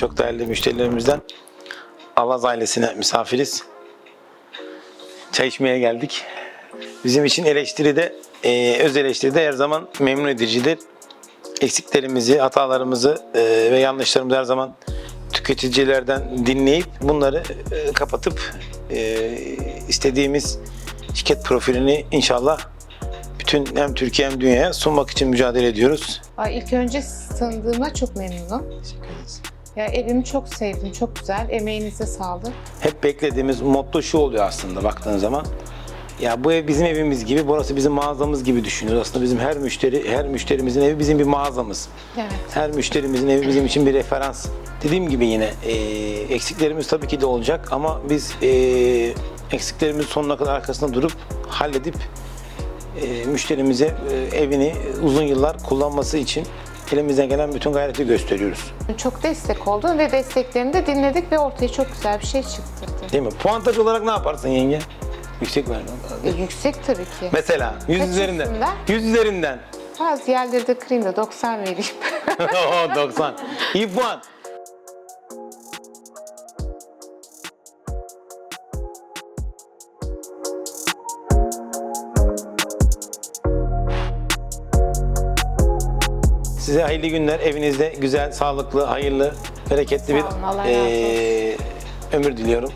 çok değerli müşterilerimizden Avaz ailesine misafiriz. Çay içmeye geldik. Bizim için eleştiride, e, öz eleştiride her zaman memnun edicidir. Eksiklerimizi, hatalarımızı e, ve yanlışlarımızı her zaman tüketicilerden dinleyip bunları e, kapatıp e, istediğimiz şirket profilini inşallah bütün hem Türkiye hem dünyaya sunmak için mücadele ediyoruz. Ay, ilk önce tanıdığıma çok memnunum. Ya evimi çok sevdim, çok güzel. Emeğinize sağlık. Hep beklediğimiz motto şu oluyor aslında baktığın zaman. Ya bu ev bizim evimiz gibi, burası bizim mağazamız gibi düşünüyoruz. Aslında bizim her müşteri, her müşterimizin evi bizim bir mağazamız. Evet. Her müşterimizin evi bizim için bir referans. Dediğim gibi yine e, eksiklerimiz tabii ki de olacak ama biz e, eksiklerimizin sonuna kadar arkasında durup halledip e, müşterimize e, evini uzun yıllar kullanması için elimizden gelen bütün gayreti gösteriyoruz. Çok destek oldun ve desteklerini de dinledik ve ortaya çok güzel bir şey çıktı. Değil mi? Puantaj olarak ne yaparsın yenge? Yüksek ver. E, yüksek tabii ki. Mesela 100 Kaç üzerinden. üstünden? 100 üzerinden. Bazı yerleri de kırayım da 90 vereyim. Oo, 90. İyi puan. Size hayırlı günler. Evinizde güzel, sağlıklı, hayırlı, bereketli bir olun, Allah razı eee, ömür diliyorum.